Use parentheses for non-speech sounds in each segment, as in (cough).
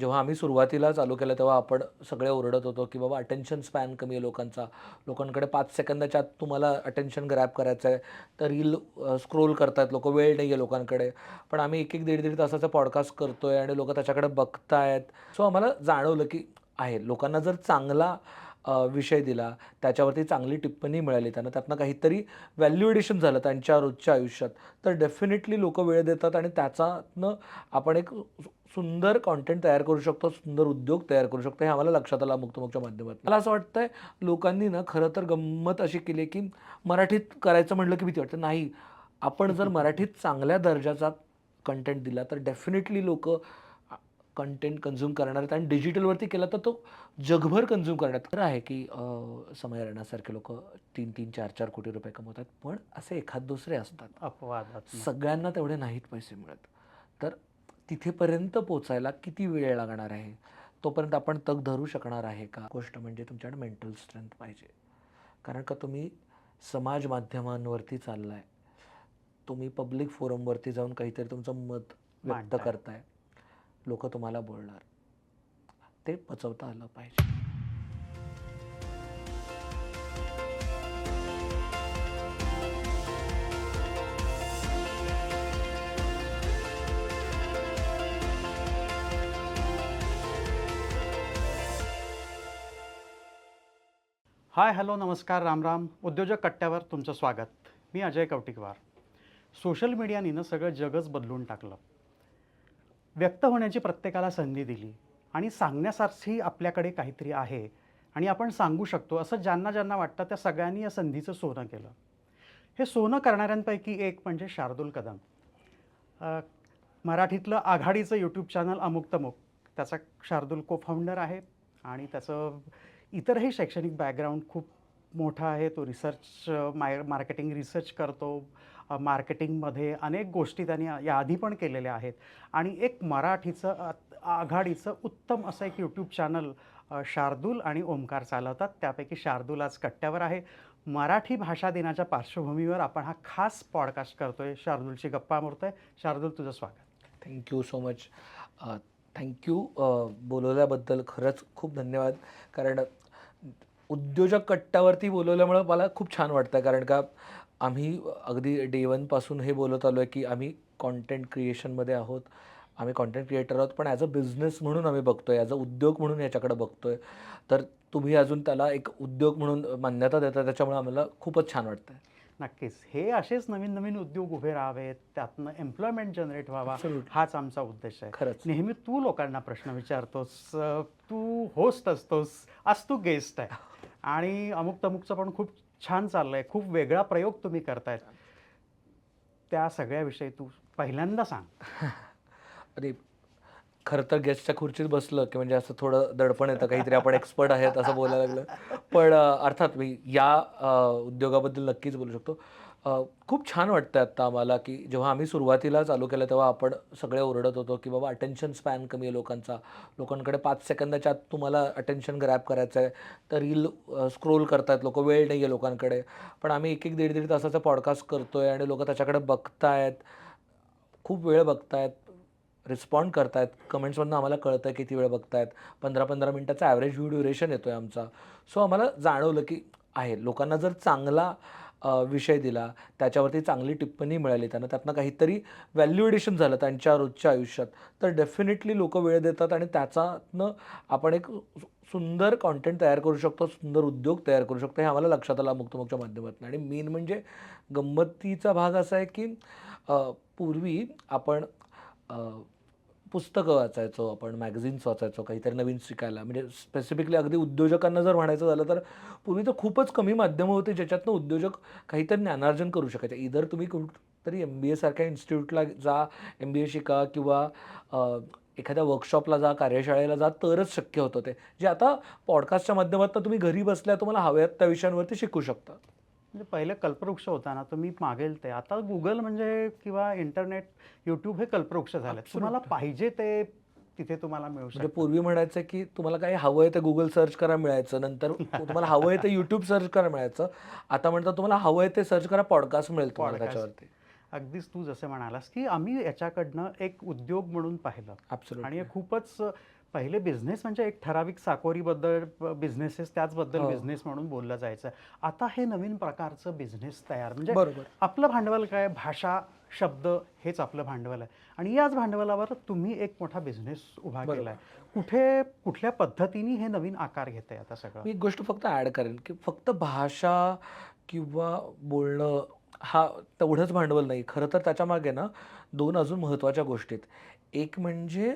जेव्हा आम्ही सुरुवातीला चालू केलं तेव्हा आपण सगळे ओरडत होतो की बाबा अटेन्शन स्पॅन कमी आहे लोकांचा. लोकांकडे पाच सेकंदाच्या आत तुम्हाला अटेन्शन ग्रॅप करायचं आहे तर रील स्क्रोल करतायत लोक वेळ नाही आहे लोकांकडे. पण आम्ही एक एक दीड दीड तासाचा पॉडकास्ट करतो आहे आणि लोक त्याच्याकडे बघतायत. सो आम्हाला जाणवलं की आहे. लोकांना जर चांगला विषय दिला त्याच्यावरती चांगली टिप्पणी मिळाली त्यांना त्यातनं काहीतरी व्हॅल्यू एडिशन झालं त्यांच्या रोजच्या आयुष्यात तर डेफिनेटली लोक वेळ देतात आणि त्याच्यातनं आपण एक सुंदर कॉन्टेंट तयार करू शकतो सुंदर उद्योग तयार करू शकतो हे आम्हाला लक्षात आलं मुक्तमुखच्या माध्यमातून. मला असं वाटतंय लोकांनी ना खरं तर गंमत अशी केली की मराठीत करायचं म्हटलं की भीती वाटतं. नाही आपण जर मराठीत चांगल्या दर्जाचा कंटेंट दिला तर डेफिनेटली लोक कंटेंट कन्झ्युम करणार आहेत. आणि डिजिटलवरती केला तर तो जगभर कन्झ्युम करण्यात तर आहे की समय राणासारखे लोक तीन तीन चार चार कोटी रुपये कमवतात पण असे एखाद दुसरे असतात. अपवादात सगळ्यांना तेवढे नाहीत पैसे मिळत. तर तिथेपर्यंत पोचायला किती वेळ लागणार आहे? तोपर्यंत आपण तग धरू शकणार आहे का? गोष्ट म्हणजे तुमच्याकडे मेंटल स्ट्रेंथ पाहिजे. कारण का तुम्ही समाज माध्यमांवरती चाललाय. तुम्ही पब्लिक फोरमवरती जाऊन काहीतरी तुमचं मत व्यक्त. करताय. लोक तुम्हाला बोलणार. ते पचवता आलं पाहिजे. हाय हॅलो नमस्कार राम राम उद्योजक कट्ट्यावर तुमचं स्वागत. मी अजय कवटिकवार. सोशल मीडियाने सगळं जगच बदलून टाकलं. व्यक्त होण्याची प्रत्येकाला संधी दिली आणि सांगण्यासारखी आपल्याकडे काहीतरी आहे आणि आपण सांगू शकतो असं ज्यांना ज्यांना वाटतं त्या सगळ्यांनी या संधीचं सोनं केलं. हे सोनं करणाऱ्यांपैकी एक म्हणजे शार्दूल कदम. मराठीतलं आघाडीचं यूट्यूब चॅनल अमुक तमुक त्याचा शार्दूल को फाउंडर आहे आणि त्याचं इतरही शैक्षणिक बॅकग्राऊंड खूप मोठा आहे. तो रिसर्च माय मार्केटिंग रिसर्च करतो. मार्केटिंगमध्ये अनेक गोष्टी त्यांनी याआधी पण केलेल्या आहेत. आणि एक मराठीचं आघाडीचं उत्तम असं एक यूट्यूब चॅनल शार्दूल आणि ओमकार चालवतात. त्यापैकी शार्दूल आज कट्ट्यावर आहे. मराठी भाषा दिनाच्या पार्श्वभूमीवर आपण हा खास पॉडकास्ट करतो आहे शार्दूलची गप्पा मारतोय. शार्दूल तुझं स्वागत. Thank you so much thank you बोलवल्याबद्दल खरंच खूप धन्यवाद. कारण उद्योजक कट्ट्यावरती बोलवल्यामुळं मला खूप छान वाटतं कारण का आम्ही अगदी डे वनपासून हे बोलत आलो आहे की आम्ही कॉन्टेंट क्रिएशनमध्ये आहोत. आम्ही कॉन्टेंट क्रिएटर आहोत. पण ॲज अ बिझनेस म्हणून आम्ही बघतोय. ॲज अ उद्योग म्हणून याच्याकडे बघतोय. तर तुम्ही अजून त्याला एक उद्योग म्हणून मान्यता देता त्याच्यामुळे आम्हाला खूपच छान वाटतं नक्कीच. हे असेच नवीन नवीन उद्योग उभे राहावेत. त्यातनं एम्प्लॉयमेंट जनरेट व्हावा. हाच आमचा उद्देश आहे. खरंच. नेहमी तू लोकांना प्रश्न विचारतोस. तू होस्ट असतोस. आज तू गेस्ट आहे. आणि अमुक तमुकचं पण खूप छान चाललंय. खूप वेगळा प्रयोग तुम्ही करतायत. त्या सगळ्याविषयी तू पहिल्यांदा सांग. (laughs) अरे खरं तर गेस्टच्या खुर्चीत बसलं की म्हणजे असं थोडं दडपण येतं. काहीतरी आपण एक्सपर्ट आहेत असं बोलायला लागलं. पण अर्थात मी या उद्योगाबद्दल नक्कीच बोलू शकतो. खूप छान वाटतं आत्ता आम्हाला की जेव्हा आम्ही सुरुवातीला चालू केलं तेव्हा आपण सगळे ओरडत होतो की बाबा अटेन्शन स्पॅन कमी आहे लोकांचा. लोकांकडे पाच सेकंदाच्या आत तुम्हाला अटेन्शन ग्रॅप करायचं आहे तर रील स्क्रोल करतायत लोक वेळ नाही आहे लोकांकडे. पण आम्ही एक एक दीड दीड तासाचा पॉडकास्ट करतो आहे आणि लोक त्याच्याकडे बघतायत. खूप वेळ बघतायत. रिस्पॉन्ड करतायत. कमेंट्समधनं आम्हाला कळतं किती वेळ बघतायत. पंधरा पंधरा मिनटाचा ॲव्हरेज व्ह्यू ड्युरेशन येतो आहे आमचा. सो आम्हाला जाणवलं की आहे. लोकांना जर चांगला विषय दिला. त्याच्यावरती चांगली टिप्पणी मिळाली त्यांना. त्यातनं काहीतरी व्हॅल्यू एडिशन झालं त्यांच्या रोजच्या आयुष्यात. तर डेफिनेटली लोक वेळ देतात आणि त्याच्यातनं आपण एक सु- सुंदर कॉन्टेंट तयार करू शकतो सुंदर उद्योग तयार करू शकतो हे आम्हाला लक्षात आलं मुक्तमुखच्या माध्यमातून. आणि मेन म्हणजे गंमतीचा भाग असा आहे की पूर्वी आपण पुस्तकं वाचायचो आपण मॅगझिन्स वाचायचो काहीतरी नवीन शिकायला. म्हणजे स्पेसिफिकली अगदी उद्योजकांना जर म्हणायचं झालं तर पूर्वी तर खूपच कमी माध्यमं होती ज्याच्यातनं उद्योजक काहीतरी ज्ञानार्जन करू शकायचे इधर तुम्ही कुठतरी एम बी एसारख्या इन्स्टिट्यूटला जा एम बी ए शिका किंवा एखाद्या वर्कशॉपला जा कार्यशाळेला जा तरच शक्य होतं ते. जे आता पॉडकास्टच्या माध्यमातून तुम्ही घरी बसल्या तुम्हाला हव्यात त्या विषयांवरती शिकू शकता. म्हणजे पहिले कल्पवृक्ष होता ना तुम्ही मागेल ते. आता गुगल म्हणजे किंवा इंटरनेट यूट्यूब हे कल्पवृक्ष झाले तुम्हाला पाहिजे ते तिथे तुम्हाला मिळू म्हणजे शकतं. पूर्वी म्हणायचं की तुम्हाला काही हवं आहे ते गुगल सर्च करा मिळायचं नंतर तुम्हाला हवं आहे ते युट्यूब सर्च करा मिळायचं. आता म्हणतात तुम्हाला हवं आहे ते सर्च करा पॉडकास्ट मिळेल तुम्हाला. त्याच्यावरती. अगदीच तू जसं म्हणालास की आम्ही याच्याकडनं एक उद्योग म्हणून पाहिलं. आणि खूपच पहिले बिझनेस म्हणजे एक ठराविक साकोरीबद्दल बिझनेसेस त्याचबद्दल हो. बिझनेस म्हणून बोललं जायचं. आता हे नवीन प्रकारचं बिझनेस तयार म्हणजे बरोबर. आपलं भांडवल काय? भाषा शब्द हेच आपलं भांडवल आहे. आणि याच भांडवलावर तुम्ही एक मोठा बिझनेस उभा. केला आहे कुठे कुठल्या पद्धतीने हे नवीन आकार घेत आहे आता सगळं? मी एक गोष्ट फक्त ॲड करेन की फक्त भाषा किंवा बोलणं हा तेवढंच भांडवल नाही. खरं तर त्याच्यामागे ना दोन अजून महत्त्वाच्या गोष्टी आहेत. एक म्हणजे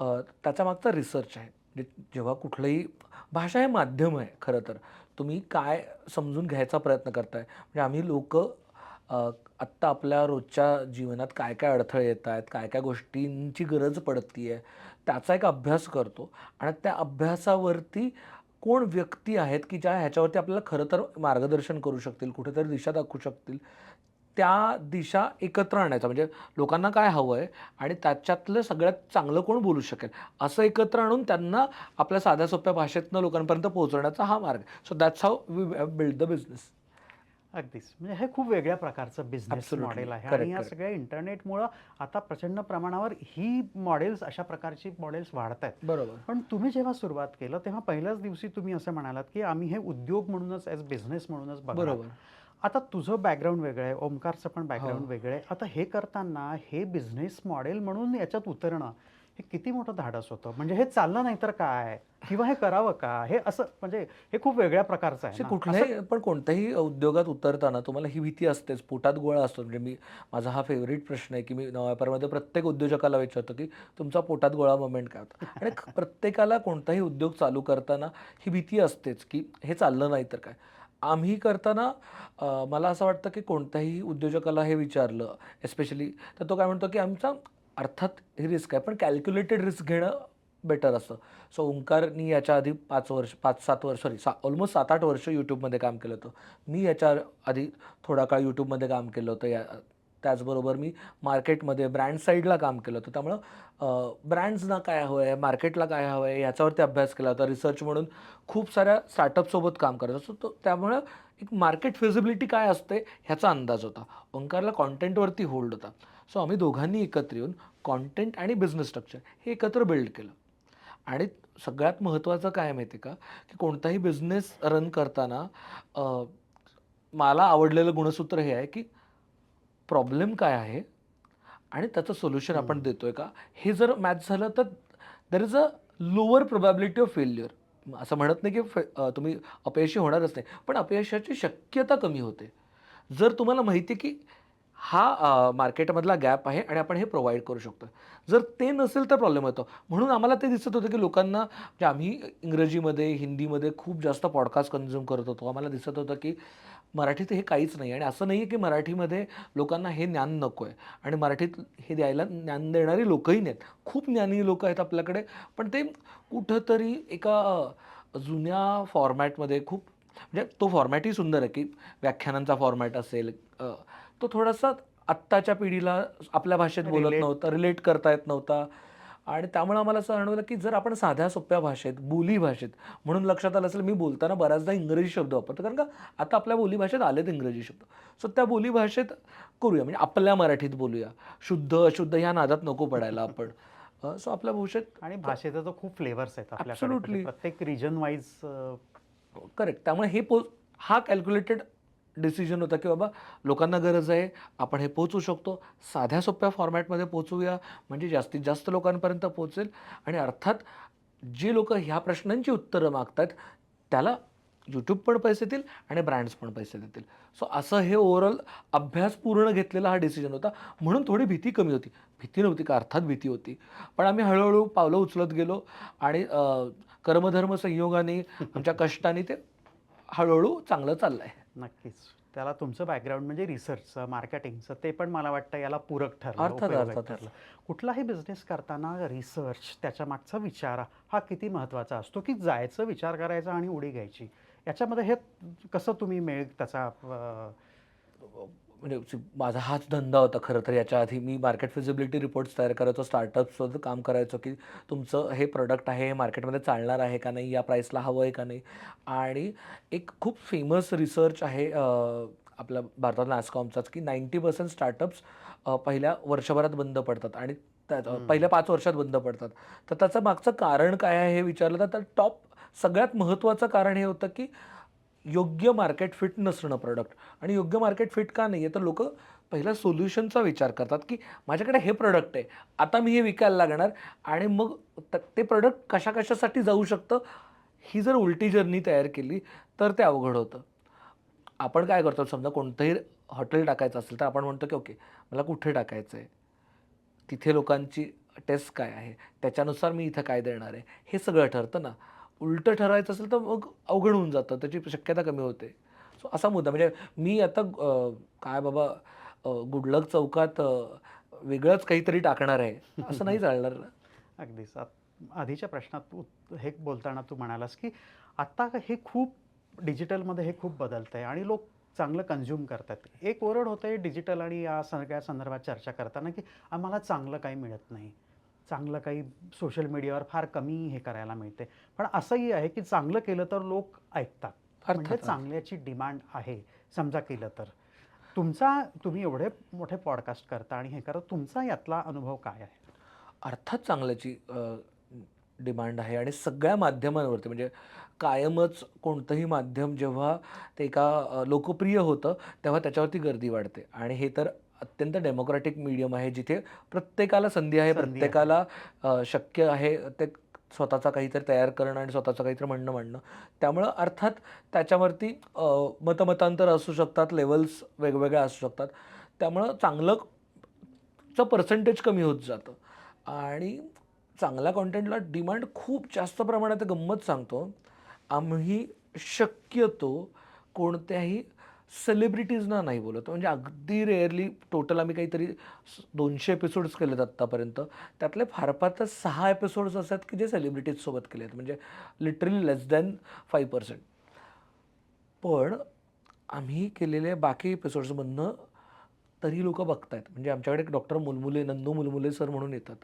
त्याच्या मागचा रिसर्च आहे. म्हणजे जेव्हा कुठलंही भाषा हे माध्यम आहे खरं तर. तुम्ही काय समजून घ्यायचा प्रयत्न करताय? म्हणजे आम्ही लोक आत्ता आपल्या रोजच्या जीवनात काय काय अडथळे येत आहेत काय काय गोष्टींची गरज पडती आहे त्याचा एक अभ्यास करतो. आणि त्या अभ्यासावरती कोण व्यक्ती आहेत की ज्या ह्याच्यावरती आपल्याला खरं तर मार्गदर्शन करू शकतील कुठेतरी दिशा दाखवू शकतील त्या दिशा एकत्र आणायचा. म्हणजे लोकांना काय हवं आहे आणि त्याच्यातलं सगळ्यात चांगलं कोण बोलू शकेल असं एकत्र आणून त्यांना आपल्या साध्या सोप्या भाषेतनं लोकांपर्यंत पोहोचवण्याचा हा मार्ग. So that's how we build the business अगदीच. म्हणजे हे खूप वेगळ्या प्रकारचं बिझनेस Absolutely. मॉडेल आहे. Correct, आणि या correct. सगळ्या इंटरनेटमुळं आता प्रचंड प्रमाणावर ही मॉडेल्स अशा प्रकारची मॉडेल्स वाढत आहेत बरोबर. पण तुम्ही जेव्हा सुरुवात केलं तेव्हा पहिल्याच दिवशी तुम्ही असं म्हणालात की आम्ही हे उद्योग म्हणूनच ॲज बिझनेस म्हणूनच बघणार. बरोबर. आता तुझं बॅकग्राऊंड वेगळं आहे ओमकारचं पण बॅकग्राऊंड हो. वेगळं आहे. आता हे करताना हे बिझनेस मॉडेल म्हणून याच्यात उतरणं हे किती मोठं धाडस होतं? म्हणजे हे चाललं नाही तर काय? किंवा हे करावं का? हे असं म्हणजे हे खूप वेगळ्या प्रकारचं आहे. कुठल्याही पण कोणत्याही उद्योगात उतरताना तुम्हाला ही भीती असतेच. पोटात गोळा असतो. म्हणजे मी माझा हा फेवरेट प्रश्न आहे की मी नवापारमध्ये प्रत्येक उद्योजकाला विचारतो की तुमचा पोटात गोळा मोमेंट काय होता? (laughs) आणि प्रत्येकाला कोणताही उद्योग चालू करताना ही भीती असतेच की हे चाललं नाही तर काय? आम्ही करताना मला असं वाटतं की कोणत्याही उद्योजकाला हे विचारलं एस्पेशली तर तो काय म्हणतो की आमचा अर्थात ही रिस्क आहे पण कॅल्क्युलेटेड रिस्क घेणं बेटर असतं. सो ओंकारनी याच्या आधी पाच वर्ष पाच सात वर्ष सॉरी सा ऑलमोस्ट सात आठ वर्ष यूट्यूबमध्ये काम केलं होतं. मी याच्या आधी थोडा काळ यूट्यूबमध्ये काम केलं होतं. या त्याचबरोबर मी मार्केटमध्ये ब्रँड साईडला काम केलं होतं. त्यामुळं ब्रँड्सना काय हवं आहे मार्केटला काय हवं आहे याच्यावरती अभ्यास केला होता. रिसर्च म्हणून खूप साऱ्या स्टार्टअपसोबत काम करत असतो तो त्यामुळं एक मार्केट फिजिबिलिटी काय असते ह्याचा अंदाज होता. ओंकारला कॉन्टेंटवरती होल्ड होता. सो आम्ही दोघांनी एकत्र येऊन कॉन्टेंट आणि बिझनेस स्ट्रक्चर हे एकत्र बिल्ड केलं. आणि सगळ्यात महत्त्वाचं काय माहिती आहे का? की कोणताही बिझनेस रन करताना मला आवडलेलं गुणसूत्र हे आहे की प्रॉब्लेम काय आहे आणि त्याचं सोल्युशन आपण देतोय का? हे जर मॅच झालं तर there is a lower probability of failure असं म्हणत नाही की फे- तुम्ही अपयशी होणारच नाही पण अपयशाची शक्यता कमी होते. जर तुम्हाला माहिती आहे की हा मार्केटमधला गॅप आहे आणि आपण हे प्रोव्हाइड करू शकतो. जर ते नसेल तर प्रॉब्लेम होतो म्हणून आम्हाला ते दिसत होतं की लोकांना म्हणजे आम्ही इंग्रजीमध्ये हिंदीमध्ये खूप जास्त पॉडकास्ट कन्झ्युम करत होतो. आम्हाला दिसत होतं की मराठीत हे काहीच नाही आणि असं नाही आहे की मराठीमध्ये लोकांना हे ज्ञान नको आहे आणि मराठीत हे द्यायला ज्ञान देणारी लोकही नाहीत. खूप ज्ञानी लोक आहेत आपल्याकडे. पण ते कुठंतरी एका जुन्या फॉर्मॅटमध्ये खूप म्हणजे तो फॉर्मॅटही सुंदर आहे की व्याख्यानांचा फॉर्मॅट असेल तो थोडासा आत्ताच्या पिढीला आपल्या भाषेत बोलत. नव्हता रिलेट करता येत नव्हता. आणि त्यामुळे आम्हाला असं जाणवलं की जर आपण साध्या सोप्या भाषेत बोली भाषेत म्हणून लक्षात आलं असेल मी बोलताना बऱ्याचदा इंग्रजी शब्द वापरतो. कारण का आता आपल्या बोली भाषेत आलेत इंग्रजी शब्द. सो त्या बोली भाषेत करूया. म्हणजे आपल्या मराठीत बोलूया. शुद्ध अशुद्ध ह्या नादात नको पडायला आपण. सो आपल्या भाषेत आणि भाषेचा जो खूप फ्लेवर्स आहेत. म्हणजे प्रत्येक रिजन वाईज करेक्ट त्यामुळे हे पो हा कॅल्क्युलेटेड डिसिजन होता की बाबा लोकांना गरज आहे आपण हे पोचू शकतो. साध्या सोप्या फॉर्मॅटमध्ये पोचूया म्हणजे जास्तीत जास्त लोकांपर्यंत पोचेल आणि अर्थात जे लोक ह्या प्रश्नांची उत्तरं मागतात त्याला यूट्यूब पण पैसे देतील आणि ब्रँड्स पण पैसे देतील. सो असं हे ओव्हरऑल अभ्यास पूर्ण घेतलेला हा डिसिजन होता. म्हणून थोडी भीती कमी होती. भीती नव्हती का? अर्थात भीती होती. पण आम्ही हळूहळू पावलं उचलत गेलो आणि कर्मधर्म संयोगाने आमच्या कष्टाने ते हळूहळू चांगलं चाललं आहे नक्कीच. त्याला तुमचं बॅकग्राऊंड म्हणजे रिसर्चचं मार्केटिंगचं ते पण मला वाटतं याला पूरक ठरलं. ठरलं. कुठलाही बिझनेस करताना रिसर्च त्याच्या मागचा विचार हा किती महत्त्वाचा असतो? की जायचं विचार करायचा आणि उडी घ्यायची. याच्यामध्ये हे कसं तुम्ही मेळ त्याचा म्हणजे माझा हाच धंदा होता खरं तर. याच्या आधी मी मार्केट फिजिबिलिटी रिपोर्ट्स तयार करायचो स्टार्टअप्सवर काम करायचो की तुमचं हे प्रोडक्ट आहे हे मार्केटमध्ये चालणार आहे का नाही या प्राईसला हवं आहे का नाही? आणि एक खूप फेमस रिसर्च आहे आपल्या भारतात नॅस्कॉमचाच की नाईंटी पर्सेंट स्टार्टअप्स पहिल्या वर्षभरात बंद पडतात आणि त्या पहिल्या पाच वर्षात बंद पडतात. तर त्याचं मागचं कारण काय आहे हे विचारलं तर टॉप सगळ्यात महत्त्वाचं कारण हे होतं की योग्य मार्केट फिट नसणं प्रोडक्ट आणि योग्य मार्केट फिट का नाही आहे तर लोक पहिला सोल्युशनचा विचार करतात की माझ्याकडे हे प्रोडक्ट आहे. आता मी हे विकायला लागणार आणि मग त- ते प्रोडक्ट कशा कशासाठी जाऊ शकतं? ही जर उलटी जर्नी तयार केली तर ते अवघड होतं. आपण काय करतो? समजा कोणतंही हॉटेल टाकायचं असेल तर आपण म्हणतो की ओके मला कुठे टाकायचं आहे? तिथे लोकांची टेस्ट काय आहे? त्याच्यानुसार मी इथं काय देणार आहे? हे सगळं ठरतं ना. उलटं ठरवायचं असेल तर मग अवघड होऊन जातं. त्याची शक्यता कमी होते. सो असा मुद्दा. म्हणजे मी आता काय बाबा गुडलक चौकात वेगळंच काहीतरी टाकणार आहे. असं नाही चालणार ना? (laughs) अगदीच. आधीच्या प्रश्नात तू हे बोलताना तू म्हणालास की आत्ता हे खूप डिजिटलमध्ये हे खूप बदलतं आहे आणि लोक चांगलं कन्झ्युम करतात. एक ओरड होतं आहे डिजिटल आणि या सगळ्या संदर्भात चर्चा करताना की आम्हाला चांगलं काही मिळत नाही. चांगलं काही सोशल मीडियावर फार कमी हे करायला मिळते. पण असंही आहे की चांगलं केलं तर लोक ऐकतात. म्हणजे. चांगल्याची डिमांड आहे समजा केलं तर. तुमचा तुम्ही एवढे मोठे पॉडकास्ट करता आणि हे करता तुमचा यातला अनुभव काय आहे? अर्थात चांगल्याची डिमांड आहे आणि सगळ्या माध्यमांवरती. म्हणजे कायमच कोणतंही माध्यम जेव्हा ते एका लोकप्रिय होतं तेव्हा त्याच्यावरती गर्दी वाढते. आणि हे तर अत्यंत डेमोक्रॅटिक मीडियम आहे जिथे प्रत्येकाला संधी आहे. प्रत्येकाला शक्य आहे ते स्वतःचा काहीतरी तयार करणं आणि स्वतःचं काहीतरी म्हणणं म्हणणं त्यामुळं अर्थात त्याच्यावरती मतमतांतर असू शकतात लेवल्स वेगवेगळ्या असू शकतात त्यामुळं चांगलं चं पर्सेंटेज कमी होत जातं आणि चांगल्या कॉन्टेंटला डिमांड खूप जास्त प्रमाणात. गंमत सांगतो आम्ही शक्यतो कोणत्याही सेलिब्रिटीजना नाही बोलत. म्हणजे अगदी रेअरली टोटल आम्ही काहीतरी दोनशे एपिसोड्स केलेत आत्तापर्यंत. त्यातले फार फार तर सहा एपिसोड्स असतात की जे सेलिब्रिटीजसोबत केले आहेत म्हणजे literally less than five percent पण आम्ही केलेले बाकी एपिसोड्समधनं तरी लोक बघतायत. म्हणजे आमच्याकडे एक डॉक्टर मुलमुले नंदू मुलमुले सर म्हणून येतात.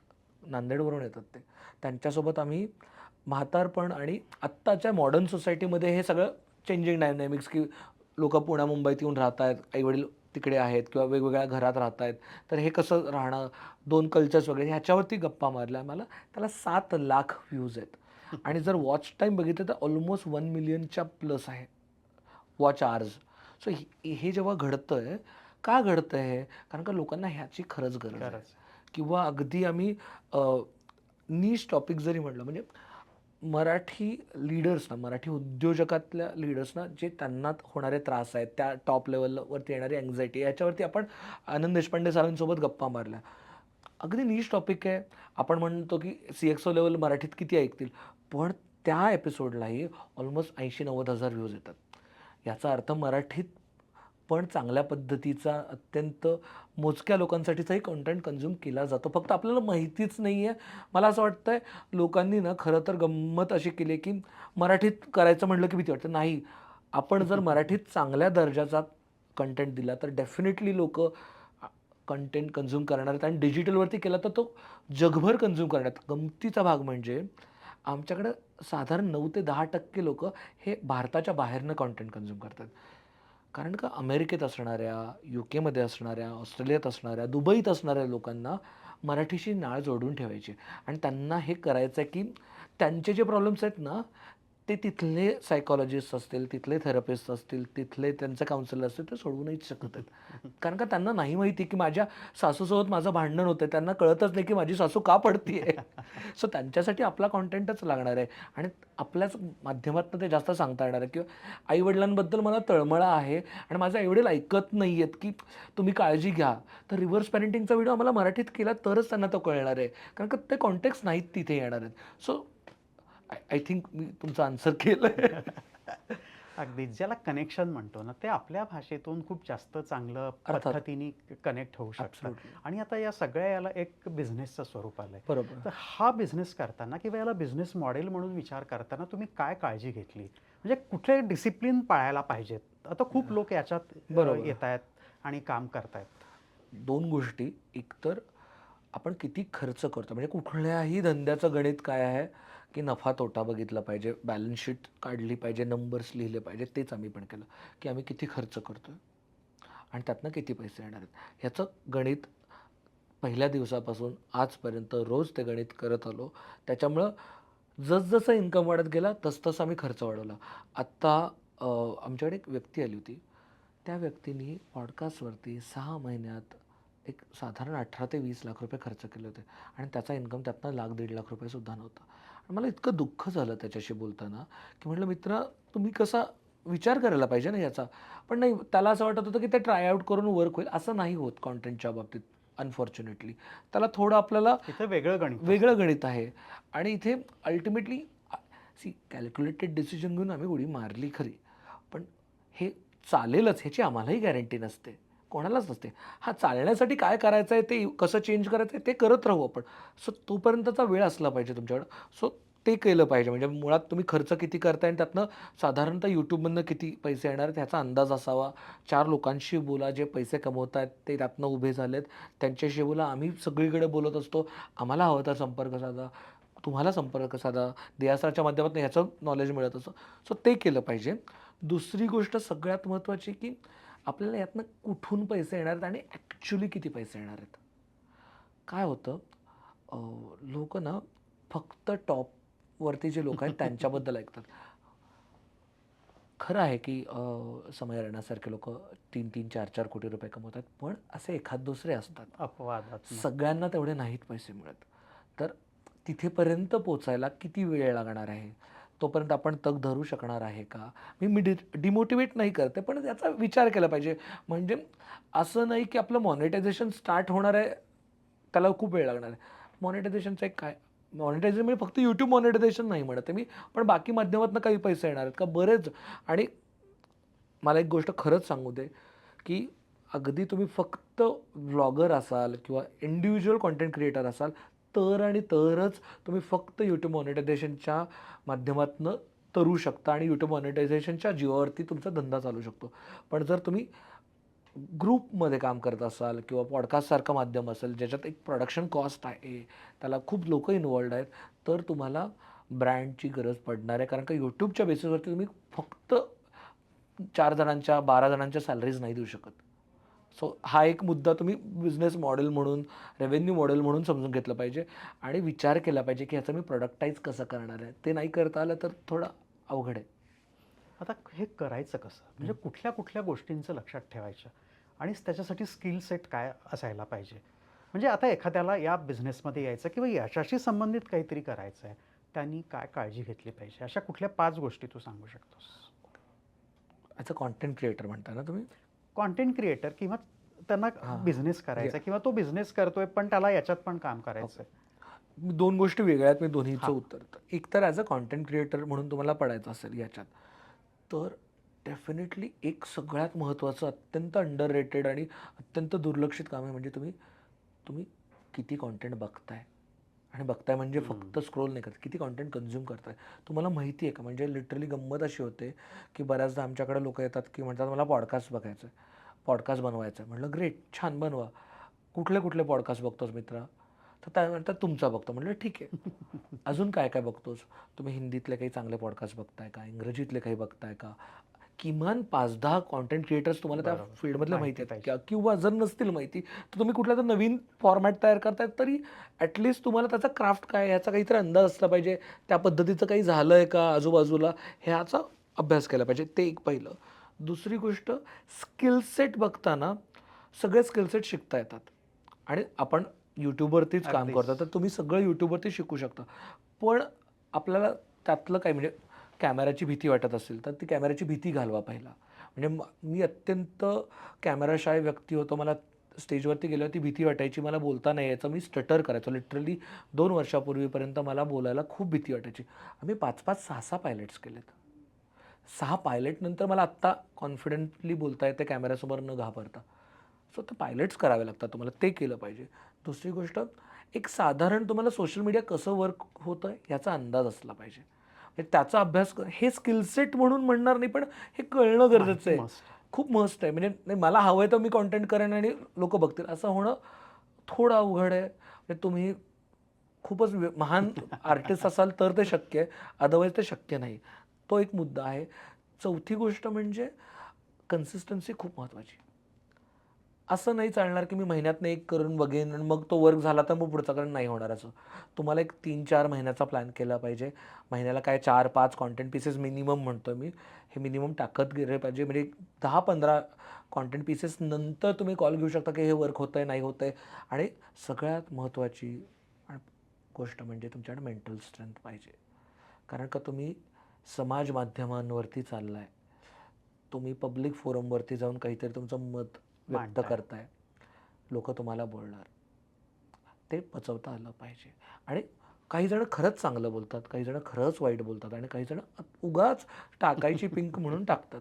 नांदेडवरून येतात ते. त्यांच्यासोबत आम्ही म्हातारपण आणि आत्ताच्या मॉडर्न सोसायटीमध्ये हे सगळं चेंजिंग डायनॅमिक्स की लोक पुण्या मुंबईत येऊन राहत आहेत आईवडील तिकडे आहेत किंवा वेगवेगळ्या घरात राहत आहेत तर हे कसं राहणं दोन कल्चर्स वगैरे ह्याच्यावरती गप्पा मारल्या मला त्याला सात लाख व्ह्यूज आहेत. आणि जर वॉच टाईम बघितलं तर ऑलमोस्ट वन मिलियनच्या प्लस आहे वॉच आर्स सो हे जेव्हा घडतं आहे का घडतं आहे कारण का लोकांना ह्याची खरंच गरज आहे. किंवा अगदी आम्ही नीश टॉपिक जरी म्हटलं म्हणजे मराठी लीडर्सना मराठी उद्योजकातल्या लीडर्सना जे त्यांना होणारे त्रास आहेत त्या टॉप लेवलवरती येणारी अँझायटी याच्यावरती आपण आनंद देशपांडे सरांसोबत गप्पा मारल्या. अगदी नीच टॉपिक आहे. आपण म्हणतो की सी एक्स ओ लेवल मराठीत किती ऐकतील? पण त्या एपिसोडलाही ऑलमोस्ट ऐंशी नव्वद हजार व्ह्यूज येतात. याचा अर्थ मराठीत पण चांगल्या पद्धतीचा अत्यंत मोजक्या लोकांसाठीचाही कंटेंट कन्झ्युम केला जातो. फक्त आपल्याला माहितीच नाही आहे मला असं वाटतं आहे लोकांनी ना खरं तर गंमत अशी केली आहे की मराठीत करायचं म्हटलं की भीती वाटतं. नाही. आपण जर मराठीत चांगल्या दर्जाचा कंटेंट दिला तर डेफिनेटली लोक कंटेंट कन्झ्युम करणार आहेत. आणि डिजिटलवरती केला तर तो जगभर कन्झ्युम करणार आहेत. गमतीचा भाग म्हणजे आमच्याकडं साधारण नऊ ते दहा टक्के लोक हे भारताच्या बाहेरनं कॉन्टेंट कन्झ्युम करतात. कारण का अमेरिकेत असणाऱ्या यू केमध्ये असणाऱ्या ऑस्ट्रेलियात असणाऱ्या दुबईत असणाऱ्या लोकांना मराठीशी नाळ जोडून ठेवायची. आणि त्यांना हे करायचं आहे की त्यांचे जे प्रॉब्लेम्स आहेत ना ते तिथले सायकॉलॉजिस्ट असतील तिथले थेरपिस्ट असतील तिथले त्यांचे काउन्सिलर असतील ते सोडवूनच शकत आहेत. (laughs) कारण का त्यांना नाही माहिती की माझ्या सासूसोबत माझं भांडण होतं त्यांना कळतच नाही की माझी सासू का पडतीये. (laughs) सो त्यांच्यासाठी आपला कॉन्टेंटच लागणार आहे. आणि आपल्याच माध्यमातून ते जास्त सांगता येणार आहे. किंवा आईवडिलांबद्दल मला तळमळा आहे आणि माझे आईवडील ऐकत नाही आहेत की तुम्ही काळजी घ्या. तर रिव्हर्स पॅरेंटिंगचा व्हिडिओ आम्हाला मराठीत केला तरच त्यांना तो कळणार आहे. कारण का ते कॉन्टेक्स्ट नाहीत तिथे येणार आहेत. सो आय थिंक मी तुमचं आन्सर केलं (laughs) अगदी ज्याला कनेक्शन म्हणतो ना ते आपल्या भाषेतून खूप जास्त चांगलं. पद्धतीने कनेक्ट होऊ शकतं. आणि आता या सगळ्या याला एक बिझनेसचं स्वरूप आलंय. बरोबर. तर हा बिझनेस करताना किंवा याला बिझनेस मॉडेल म्हणून विचार करताना तुम्ही काय काळजी घेतली? म्हणजे कुठले डिसिप्लिन पाळायला पाहिजेत? आता खूप लोक याच्यात बरोबर. येत आहेत आणि काम करतायत. दोन गोष्टी. एक तर आपण किती खर्च करतो? म्हणजे कुठल्याही धंद्याचं गणित काय आहे? की नफा तोटा बघितला पाहिजे बॅलन्स शीट काढली पाहिजे नंबर्स लिहिले पाहिजे तेच आम्ही पण केलं. की आम्ही किती खर्च करतो आणि त्यातनं किती पैसे येणार आहेत? ह्याचं गणित पहिल्या दिवसापासून आजपर्यंत रोज ते गणित करत आलो. त्याच्यामुळं जसजसं इन्कम वाढत गेला तसतसं आम्ही खर्च वाढवला. आत्ता आमच्याकडे एक व्यक्ती आली होती. त्या व्यक्तीने पॉडकास्टवरती सहा महिन्यात एक साधारण अठरा ते वीस लाख रुपये खर्च केले होते. आणि त्याचा इन्कम त्यातनं लाख दीड लाख रुपयेसुद्धा नव्हता. मला इतकं दुःख झालं त्याच्याशी बोलताना की म्हटलं मित्रा तुम्ही कसा विचार करायला पाहिजे ना याचा? पण नाही त्याला असं वाटत होतं की ते ट्राय आउट करून वर्क होईल असं नाही होत कॉन्टेंटच्या बाबतीत अनफॉर्च्युनेटली त्याला थोडं आपल्याला इथं वेगळं गणित वेगळं गणित आहे. आणि इथे अल्टिमेटली सी कॅल्क्युलेटेड डिसिजन घेऊन आम्ही उडी मारली खरी. पण हे चालेलच ह्याची आम्हालाही गॅरंटी नसते. कोणालाच नसते. हा चालण्यासाठी काय करायचं आहे ते कसं चेंज करायचं आहे ते करत राहू आपण. सो तोपर्यंतचा वेळ असला पाहिजे तुमच्याकडं. सो ते केलं पाहिजे. म्हणजे मुळात तुम्ही खर्च किती करताय आणि त्यातनं साधारणतः यूट्यूबमधनं किती पैसे येणार आहेत ह्याचा अंदाज असावा. चार लोकांशी बोला जे पैसे कमवत आहेत ते त्यातनं उभे झालेत. त्यांच्याशी बोला. आम्ही सगळीकडे बोलत असतो. आम्हाला हवं तर संपर्क साधा. तुम्हाला संपर्क साधा. देयासाच्या माध्यमातून ह्याचं नॉलेज मिळत असतं सो ते केलं पाहिजे. दुसरी गोष्ट सगळ्यात महत्त्वाची की आपल्याला यातनं कुठून पैसे येणार आहेत आणि ॲक्च्युली किती पैसे येणार आहेत? काय होतं? लोक ना फक्त टॉपवरती जे लोक आहेत (laughs) त्यांच्याबद्दल ऐकतात. खरं आहे की समय राणासारखे लोक तीन तीन चार चार कोटी रुपये कमवतात पण असे एखाद दुसरे असतात. अपवादात सगळ्यांना तेवढे नाहीत पैसे मिळत. तर तिथेपर्यंत पोचायला किती वेळ लागणार आहे? तोपर्यंत आपण तग धरू शकणार आहे का? मी मी डि डिमोटिवेट नाही करते पण याचा विचार केला पाहिजे. म्हणजे असं नाही की आपलं मॉनिटायझेशन स्टार्ट होणार आहे त्याला खूप वेळ लागणार आहे. मॉनिटायझेशनचं एक काय? मॉनिटायझेशन म्हणजे फक्त यूट्यूब मॉनिटायझेशन नाही म्हणत आहे मी पण बाकी माध्यमातून काही पैसे येणार आहेत का? बरेच. आणि मला एक गोष्ट खरंच सांगू दे की अगदी तुम्ही फक्त व्लॉगर असाल किंवा इंडिव्हिज्युअल कॉन्टेंट क्रिएटर असाल तर आणि तरच तुम्ही फक्त यूट्यूब मॉनिटायझेशनच्या माध्यमातून तरू शकता आणि यूट्यूब मॉनिटायझेशनच्या जीवावरती तुमचा धंदा चालू शकतो. पण जर तुम्ही ग्रुपमध्ये काम करत असाल किंवा पॉडकास्टसारखं माध्यम असेल ज्याच्यात एक प्रोडक्शन कॉस्ट आहे त्याला खूप लोक इन्वॉल्ड आहेत तर तुम्हाला ब्रँडची गरज पडणार आहे. कारण का यूट्यूबच्या बेसिसवरती तुम्ही फक्त चार जणांच्या बारा जणांच्या सॅलरीज नाही देऊ शकत. सो हा एक मुद्दा तुम्ही बिझनेस मॉडेल म्हणून रेव्हेन्यू मॉडेल म्हणून समजून घेतलं पाहिजे आणि विचार केला पाहिजे की ह्याचं मी प्रोडक्टाईज कसं करणार आहे. ते नाही करता आलं तर थोडं अवघड आहे. आता हे करायचं कसं? म्हणजे कुठल्या कुठल्या गोष्टींचं लक्षात ठेवायचं? आणि त्याच्यासाठी स्किल सेट काय असायला पाहिजे? म्हणजे आता एखाद्याला या बिझनेसमध्ये यायचं किंवा याच्याशी संबंधित काहीतरी करायचं आहे त्यांनी काय काळजी घेतली पाहिजे? अशा कुठल्या पाच गोष्टी तू सांगू शकतोस? ॲज अ कॉन्टेंट क्रिएटर म्हणता ना तुम्ही? कॉन्टेंट क्रिएटर किंवा त्यांना हां. बिझनेस करायचा किंवा तो बिझनेस करतोय पण त्याला याच्यात पण काम करायचं दोन गोष्टी वेगळ्या आहेत मी दोन्हीचं. उत्तर तर एक तर ॲज अ कॉन्टेंट क्रिएटर म्हणून तुम्हाला पडायचं असेल याच्यात तर डेफिनेटली एक सगळ्यात महत्त्वाचं अत्यंत अंडर रेटेड आणि अत्यंत दुर्लक्षित काम आहे म्हणजे तुम्ही तुम्ही किती कॉन्टेंट बघताय. आणि बघताय म्हणजे फक्त स्क्रोल नाही करत. किती कॉन्टेंट कन्झ्युम करताय? तुम्हाला माहिती आहे का? म्हणजे लिटरली गंमत अशी होते की बऱ्याचदा आमच्याकडे लोक येतात की म्हणतात मला पॉडकास्ट बघायचं आहे पॉडकास्ट बनवायचं आहे म्हटलं ग्रेट छान बनवा. कुठले कुठले पॉडकास्ट बघतोस मित्रा? तर त्या म्हणतात तुमचा बघतो. म्हटलं ठीक आहे. अजून काय काय बघतोस? तुम्ही हिंदीतले काही चांगले पॉडकास्ट बघताय का? इंग्रजीतले काही बघताय का? किमान पाच दहा कॉन्टेंट क्रिएटर्स तुम्हाला त्या बरोबर. फील्डमधले माहिती आहेत. किंवा जर नसतील माहिती तर तुम्ही कुठला तर नवीन फॉर्मॅट तयार करतायत तरी ॲटलिस्ट तुम्हाला त्याचा क्राफ्ट काय ह्याचा काहीतरी अंदाज असला पाहिजे. त्या पद्धतीचं काही झालं आहे का आजूबाजूला ह्याचा अभ्यास केला पाहिजे. ते एक पहिलं. दुसरी गोष्ट स्किल सेट बघताना सगळे स्किल सेट शिकता येतात. आणि आपण यूट्यूबवरतीच काम. करतो तर तुम्ही सगळं यूट्यूबवरती शिकू शकता. पण आपल्याला त्यातलं काय म्हणजे कॅमेऱ्याची भीती वाटत असेल तर ती कॅमेऱ्याची भीती घालवा पहिला. म्हणजे मी अत्यंत कॅमेराशाय व्यक्ती होतो. मला स्टेजवरती गेल्यावर ती भीती वाटायची मला बोलता नाही यायचं मी स्टटर करायचो. लिटरली दोन वर्षापूर्वीपर्यंत मला बोलायला खूप भीती वाटायची. आम्ही पाच पाच सहा सहा पायलट्स केलेत. सहा पायलटनंतर मला आत्ता कॉन्फिडेंटली बोलता येते कॅमेऱ्यासमोर न घाबरता. सो ते पायलट्स करावे लागतात तुम्हाला. ते केलं पाहिजे. दुसरी गोष्ट एक साधारण तुम्हाला सोशल मीडिया कसं वर्क होतं याचा अंदाज असला पाहिजे. त्याचा अभ्यास हे स्किल सेट म्हणून म्हणणार नाही पण हे कळणं गरजेचं आहे. खूप मस्त आहे. म्हणजे नाही मला हवं आहे तर मी कॉन्टेंट करेन आणि लोक बघतील. असं होणं थोडं अवघड आहे. म्हणजे तुम्ही खूपच महान (laughs) आर्टिस्ट असाल तर ते शक्य आहे. अदरवाईज ते शक्य नाही. तो एक मुद्दा आहे. चौथी गोष्ट म्हणजे कन्सिस्टन्सी खूप महत्त्वाची असं नाही चालणार की मी महिन्यातनं एक करून बघेन आणि मग तो वर्क झाला तर मग पुढचा कारण नाही होणार असं. तुम्हाला एक तीन चार महिन्याचा प्लॅन केला पाहिजे. महिन्याला काय चार पाच कॉन्टेंट पीसेस मिनिमम म्हणतो मी. हे मिनिमम टाकत गेले पाहिजे. म्हणजे दहा पंधरा कॉन्टेंट पीसेस नंतर तुम्ही कॉल घेऊ शकता की हे वर्क होतं आहे नाही होतं आहे आणि सगळ्यात महत्त्वाची गोष्ट म्हणजे तुमच्याकडे मेंटल स्ट्रेंथ पाहिजे. कारण का तुम्ही समाज माध्यमांवरती चाललाय. तुम्ही पब्लिक फोरमवरती जाऊन काहीतरी तुमचं मत व्यक्त. करताय. लोक तुम्हाला बोलणार. ते पचवता आलं पाहिजे. आणि काही जण खरंच चांगलं बोलतात काही जण खरंच वाईट बोलतात आणि काही जण उगाच टाकायची पिंक (laughs) म्हणून टाकतात.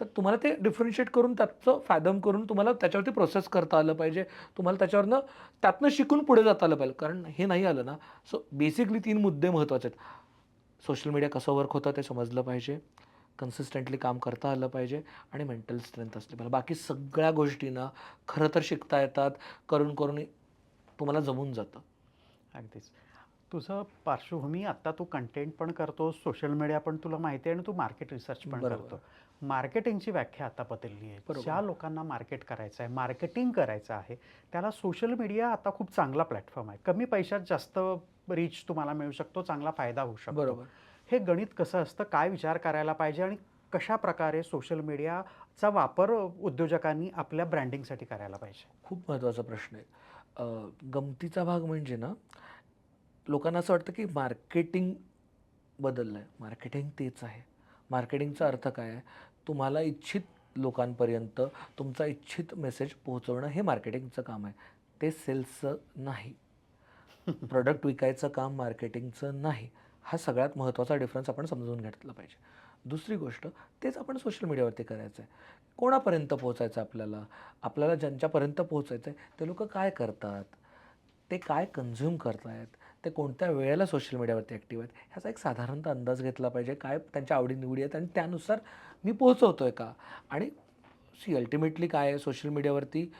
तर तुम्हाला ते डिफरन्शिएट करून त्याचं फॅदम करून तुम्हाला त्याच्यावरती प्रोसेस करता आलं पाहिजे. तुम्हाला त्याच्यावरनं त्यातनं शिकून पुढे जाता आलं पाहिजे. कारण हे नाही आलं ना सो बेसिकली तीन मुद्दे महत्त्वाचे आहेत. सोशल मीडिया कसं वर्क होतं ते समजलं पाहिजे. कन्सिस्टंटली काम करता आलं पाहिजे आणि मेंटल स्ट्रेंथ असली पाहिजे. बाकी सगळ्या गोष्टींना खरं तर शिकता येतात करून करून तुम्हाला जमून जातं. अगदीच. तुझं पार्श्वभूमी आत्ता तू कंटेंट पण करतो सोशल मीडिया पण तुला माहिती आहे आणि तू मार्केट रिसर्च पण. करतो मार्केटिंगची व्याख्या आता बदलली आहे. ज्या लोकांना मार्केट करायचं आहे मार्केटिंग करायचं आहे त्याला सोशल मीडिया आता खूप चांगला प्लॅटफॉर्म आहे. कमी पैशात जास्त रीच तुम्हाला मिळू शकतो चांगला फायदा होऊ शकतो. बरोबर. हे गणित कसं असतं? काय विचार करायला पाहिजे? आणि कशा प्रकारे सोशल मीडियाचा वापर उद्योजकांनी आपल्या ब्रँडिंगसाठी करायला पाहिजे? खूप महत्त्वाचा प्रश्न आहे. गमतीचा भाग म्हणजे ना लोकांना असं वाटतं की मार्केटिंग बदललं आहे मार्केटिंग तेच आहे. मार्केटिंगचा अर्थ काय आहे? तुम्हाला इच्छित लोकांपर्यंत तुमचा इच्छित मेसेज पोहोचवणं हे मार्केटिंगचं काम आहे. ते सेल्सचं नाही. (laughs) प्रोडक्ट विकायचं काम मार्केटिंगचं नाही. हा सगळ्यात महत्त्वाचा डिफरन्स आपण समजून घेतला पाहिजे. दुसरी गोष्ट तेच आपण सोशल मीडियावरती करायचं आहे कोणापर्यंत पोहोचायचं आहे आपल्याला? आपल्याला ज्यांच्यापर्यंत पोहोचायचं आहे ते लोक काय करतात? ते काय कन्झ्युम करतायत? ते कोणत्या वेळेला सोशल मीडियावरती ॲक्टिव्ह आहेत? ह्याचा एक साधारणतः अंदाज घेतला पाहिजे काय त्यांच्या आवडीनिवडी आहेत आणि त्यानुसार मी पोहोचवतो आहे का? आणि सी अल्टिमेटली काय आहे? सोशल मीडियावरती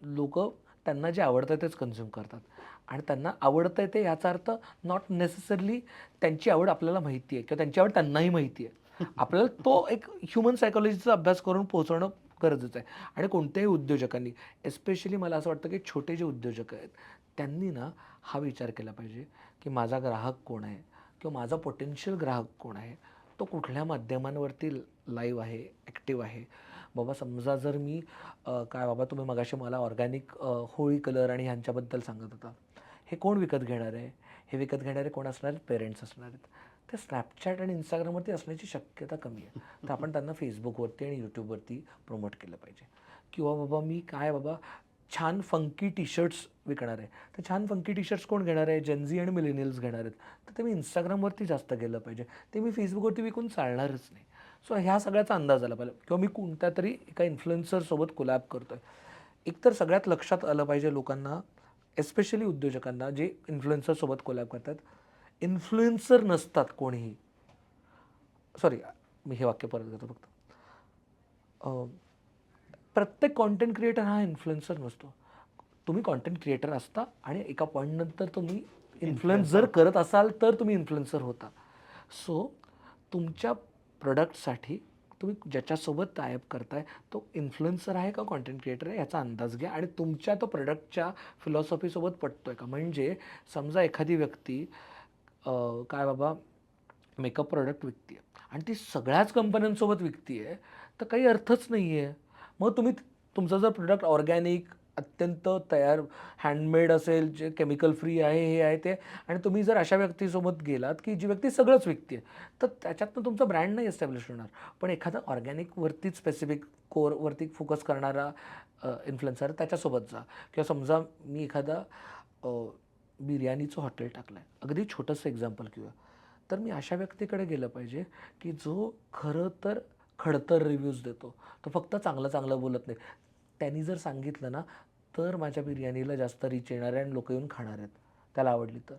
लोक त्यांना जे आवडतं तेच कन्झ्युम करतात. आणि त्यांना आवडतं आहे ते याचा अर्थ नॉट नेसेसरली त्यांची आवड आपल्याला माहिती आहे किंवा त्यांची आवड त्यांनाही माहिती आहे. (laughs) आपल्याला तो एक ह्युमन सायकोलॉजीचा अभ्यास करून पोहोचवणं गरजेचं आहे. आणि कोणत्याही उद्योजकांनी एस्पेशली मला असं वाटतं की छोटे जे उद्योजक आहेत त्यांनी ना हा विचार केला पाहिजे की माझा ग्राहक कोण आहे किंवा माझा पोटेन्शियल ग्राहक कोण आहे तो कुठल्या माध्यमांवरती लाईव्ह आहे ॲक्टिव्ह आहे? बाबा समजा जर मी काय बाबा तुम्ही मगाशी मला ऑर्गॅनिक होळी कलर आणि ह्यांच्याबद्दल सांगत होता. हे कोण विकत घेणार आहे? हे विकत घेणारे कोण असणार आहेत? पेरेंट्स असणार आहेत. ते स्नॅपचॅट आणि इंस्टाग्रामवरती असण्याची शक्यता कमी आहे. तर आपण त्यांना फेसबुकवरती आणि यूट्यूबवरती प्रमोट केलं पाहिजे. किंवा बाबा मी काय बाबा छान फंकी टी शर्ट्स विकणार आहे. तर छान फंकी टी शर्ट्स कोण घेणार आहे? जेन्झी आणि मिलेनियल्स घेणार आहेत. तर ते मी इंस्टाग्रामवरती जास्त गेलं पाहिजे. ते मी फेसबुकवरती विकून चालणारच नाही. सो ह्या सगळ्याचा अंदाज आला पाहिजे. किंवा मी कोणत्या तरी एका इन्फ्लुएन्सरसोबत कोलॅब करतो आहे एकतर सगळ्यात लक्षात आलं पाहिजे लोकांना एस्पेशली उद्योजकांना जे इन्फ्लुएन्सरसोबत कोलॅब करतात इन्फ्लुएन्सर नसतात कोणीही. सॉरी मी हे वाक्य परत घेतो फक्त. प्रत्येक कॉन्टेंट क्रिएटर हा इन्फ्लुएन्सर नसतो. तुम्ही कॉन्टेंट क्रिएटर असता आणि एका पॉईंटनंतर तुम्ही इन्फ्लुएन्स जर करत असाल तर तुम्ही इन्फ्लुएन्सर होता. सो तुमच्या प्रोडक्टसाठी तुम्ही ज्याच्यासोबत टायअप करताय तो इन्फ्लुएन्सर आहे का कॉन्टेंट क्रिएटर आहे? याचा अंदाज घ्या. आणि तुमच्या तो प्रोडक्टच्या फिलॉसॉफीसोबत पटतो आहे का? म्हणजे समजा एखादी व्यक्ती काय बाबा मेकअप प्रोडक्ट विकते आणि ती सगळ्याच कंपन्यांसोबत विकते आहे तर काही अर्थच नाही आहे मग तुम्ही तुमचं जर प्रोडक्ट ऑर्गॅनिक अत्यंत तयार हँडमेड असेल जे केमिकल फ्री आहे हे आहे ते. आणि तुम्ही जर अशा व्यक्तीसोबत गेलात की जी व्यक्ती सगळंच विकते तर त्याच्यातनं तुमचा ब्रँड नाही एस्टॅब्लिश होणार. पण एखादा ऑर्गॅनिकवरतीच स्पेसिफिक कोरवरती फोकस करणारा इन्फ्लुएन्सर त्याच्यासोबत जा. किंवा समजा मी एखादा बिर्याणीचं हॉटेल टाकलं आहे अगदी छोटंसं एक्झाम्पल घेऊया. तर मी अशा व्यक्तीकडे गेलं पाहिजे की जो खरं तर खडतर रिव्ह्यूज देतो. तो फक्त चांगलं चांगलं बोलत नाही. त्यांनी जर सांगितलं ना तर माझ्या बिर्याणीला जास्त रीच येणार आहे आणि लोक येऊन खाणार आहेत. त्याला आवडली तर.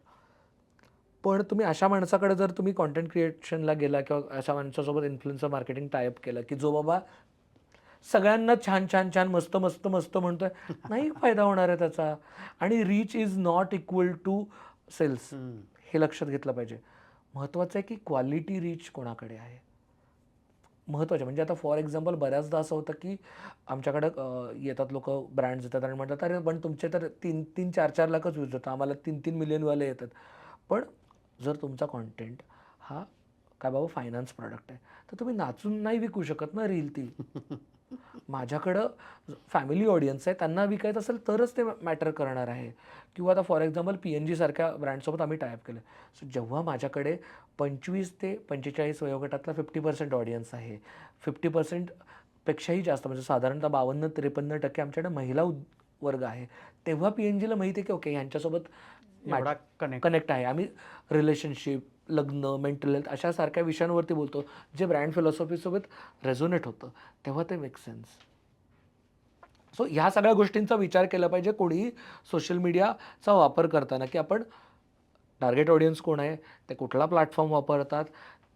पण तुम्ही अशा माणसाकडे जर तुम्ही कॉन्टेंट क्रिएशनला गेला किंवा अशा माणसासोबत इन्फ्लुएन्सर मार्केटिंग टायअप केलं की जो बाबा सगळ्यांना छान छान छान मस्त मस्त मस्त म्हणतोय नाही फायदा होणार आहे त्याचा. आणि reach is not equal to sales हे लक्षात घेतलं पाहिजे. महत्त्वाचं आहे की क्वालिटी रीच कोणाकडे आहे? महत्त्वाचे म्हणजे आता फॉर एक्झाम्पल बऱ्याचदा असं होतं की आमच्याकडं येतात लोक ब्रँड्स येतात आणि म्हणतात अरे पण तुमचे तर तीन तीन चार चार लाखच व्ह्यूज होतात. आम्हाला तीन तीन मिलियनवाले येतात. पण जर तुमचा कॉन्टेंट हा काय बाबा फायनान्स प्रॉडक्ट आहे. तर तुम्ही नाचून नाही विकू शकत ना रील ती माझ्याकडं फॅमिली ऑडियन्स आहे त्यांना विकायचं असेल तरच ते मॅटर करणार आहे. किंवा आता फॉर एक्झाम्पल पी एन जीसारख्या ब्रँडसोबत आम्ही टायप केलं. सो जेव्हा माझ्याकडे पंचवीस ते पंचेचाळीस वयोगटातला फिफ्टी पर्सेंट ऑडियन्स आहे फिफ्टी पर्सेंटपेक्षाही जास्त म्हणजे साधारणतः बावन्न त्रेपन्न टक्के आमच्याकडे महिला उद- वर्ग आहे. तेव्हा पी एन जीला माहिती आहे की ओके ह्यांच्यासोबत कनेक्ट कनेक्ट आहे. आम्ही रिलेशनशिप लग्न मेंटल हेल्थ अशा सारख्या विषयांवरती बोलतो जे ब्रँड फिलॉसॉफीसोबत रेझोनेट होतं. तेव्हा ते मेक सेन्स सो ह्या सगळ्या गोष्टींचा विचार केला पाहिजे. कोणीही सोशल मीडियाचा वापर करताना की आपण टार्गेट ऑडियन्स कोण आहे ते कुठला प्लॅटफॉर्म वापरतात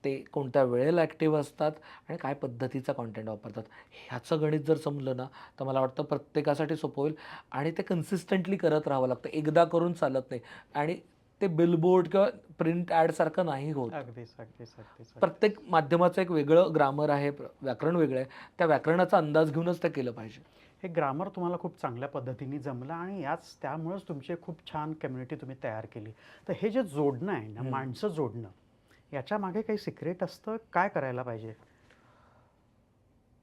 ते कोणत्या वेळेला ॲक्टिव्ह असतात आणि काय पद्धतीचा कॉन्टेंट वापरतात. ह्याचं गणित जर समजलं ना तर मला वाटतं प्रत्येकासाठी सोपं होईल आणि ते कन्सिस्टंटली करत राहावं लागतं. एकदा करून चालत नाही आणि ते बिलबोर्ड किंवा प्रिंट ॲडसारखं नाही होत. प्रत्येक माध्यमाचं एक वेगळं ग्रामर आहे व्याकरण वेगळं आहे. त्या व्याकरणाचा अंदाज घेऊनच ते केलं पाहिजे. हे ग्रामर तुम्हाला खूप चांगल्या पद्धतीने जमलं आणि याच त्यामुळेच तुमची खूप छान कम्युनिटी तुम्ही तयार केली. तर हे जे जोडणं आहे ना माणसं जोडणं याच्या मागे काही सिक्रेट असतं? काय करायला पाहिजे?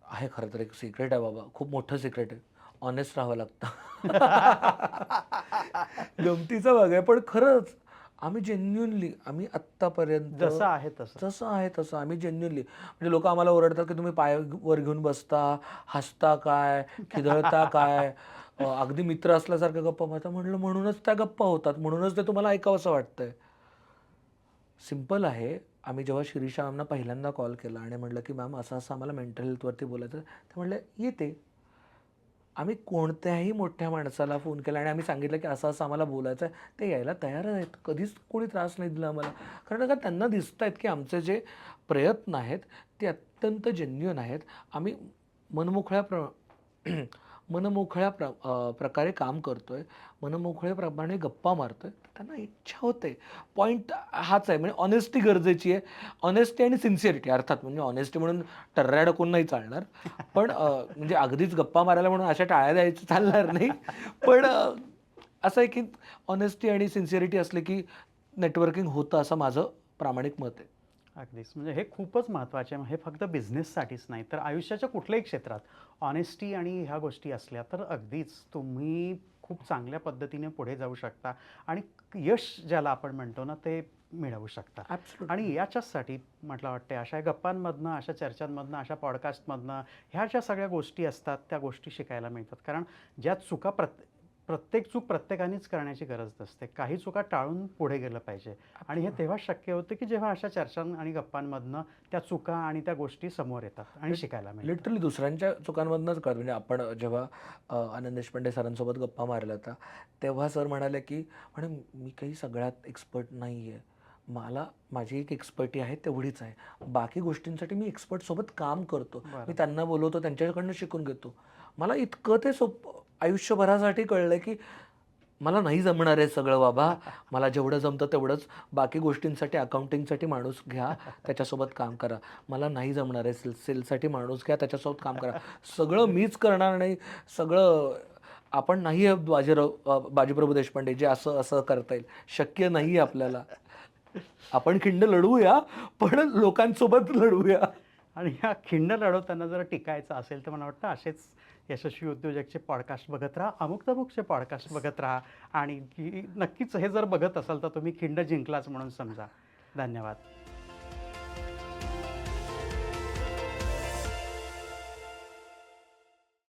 आहे खरं तर एक सिक्रेट आहे बाबा. खूप मोठं सिक्रेट आहे. ऑनेस्ट राहावं लागतं. (laughs) गमतीचं भाग आहे पण खरंच आम्ही जेन्युनली आम्ही आत्तापर्यंत जसं आहे तसं. जसं आहे तसं आम्ही जेन्युनली म्हणजे लोक आम्हाला ओरडतात की तुम्ही पाय वर घेऊन बसता हसता काय खिदळता काय? अगदी मित्र असल्यासारखं गप्पा मारता. म्हणलं म्हणूनच त्या गप्पा होतात. म्हणूनच ते तुम्हाला ऐकावं असं वाटतंय. सिंपल आहे. आम्ही जेव्हा शिरीषा मॅमना पहिल्यांदा कॉल केला आणि म्हटलं की मॅम असं असं आम्हाला मेंटल हेल्थवरती बोलायचं ते म्हटलं येते. आम्ही कोणत्याही मोठ्या माणसाला फोन केला आणि आम्ही सांगितलं की असं असं आम्हाला बोलायचं आहे. ते यायला तयार आहेत. कधीच कोणी त्रास नाही दिला आम्हाला. कारण का त्यांना दिसत आहेत की आमचे जे प्रयत्न आहेत ते अत्यंत जेन्युअन आहेत. आम्ही मनमोकळ्या प्र मनमोकळ्या प्र प्रकारे काम करतो आहे मनमोकळेप्रमाणे गप्पा मारतो आहे त्यांना इच्छा होते. पॉईंट हाच आहे. म्हणजे ऑनेस्टी गरजेची आहे. ऑनेस्टी आणि सिन्सिअरिटी अर्थात म्हणजे ऑनेस्टी म्हणून टर्रा डकून नाही चालणार. पण म्हणजे अगदीच गप्पा मारायला म्हणून अशा टाळ्या द्यायचं चालणार नाही. पण असं आहे की ऑनेस्टी आणि सिन्सिअरिटी असले की नेटवर्किंग होतं असं माझं प्रामाणिक मत आहे. अगदीच म्हणजे हे खूपच महत्त्वाचे आहे. हे फक्त बिझनेससाठीच नाही तर आयुष्याच्या कुठल्याही क्षेत्रात ऑनेस्टी आणि ह्या गोष्टी असल्या तर अगदीच तुम्ही खूप चांगल्या पद्धतीने पुढे जाऊ शकता आणि यश ज्याला आपण म्हणतो ना ते मिळवू शकता. आणि याच्याचसाठी म्हटलं वाटते अशा गप्पांमधनं अशा चर्चांमधनं अशा पॉडकास्टमधनं ह्या ज्या सगळ्या गोष्टी असतात त्या गोष्टी शिकायला मिळतात. कारण ज्या चुका प्रत्ये प्रत्येक चूक प्रत्येकानेच करण्याची गरज नसते काही चुका टाळून पुढे गेलं पाहिजे. आणि हे तेव्हा शक्य होतं की जेव्हा अशा चर्चां आणि गप्पांमधनं त्या चुका आणि त्या गोष्टी समोर येतात आणि शिकायला मिळतात. लिटरली दुसऱ्यांच्या चुकांमधनंच कळतं. म्हणजे आपण जेव्हा आनंद देशपांडे सरांसोबत गप्पा मारल्या होत्या तेव्हा सर म्हणाले की म्हणे मी काही सगळ्यात एक्सपर्ट नाही आहे मला माझी एक एक्सपर्टी आहे तेवढीच आहे. बाकी गोष्टींसाठी मी एक्सपर्टसोबत काम करतो. मी त्यांना बोलवतो त्यांच्याकडनं शिकून घेतो. मला इतकं ते सोप आयुष्यभरासाठी कळलं की मला नाही जमणार आहे सगळं बाबा. मला जेवढं जमतं तेवढंच. बाकी गोष्टींसाठी अकाउंटिंगसाठी माणूस घ्या. त्याच्यासोबत काम करा. मला नाही जमणार आहे सेल सेलसाठी माणूस घ्या. त्याच्यासोबत काम करा. सगळं मीच करणार नाही. सगळं आपण नाही आहे बाजीराव बाजीप्रभू देशपांडे जे असं असं करता येईल. शक्य नाही आहे आपल्याला. आपण खिंड लढवूया पण लोकांसोबत लढवूया. आणि ह्या खिंड लढवताना जर टिकायचं असेल तर मला वाटतं असेच यशस्वी उद्योजकचे पॉडकास्ट बघत राहा अमुक तमुकचे पॉडकास्ट बघत राहा. आणि की नक्कीच हे जर बघत असाल तर तुम्ही खिंड जिंकलाच म्हणून समजा. धन्यवाद.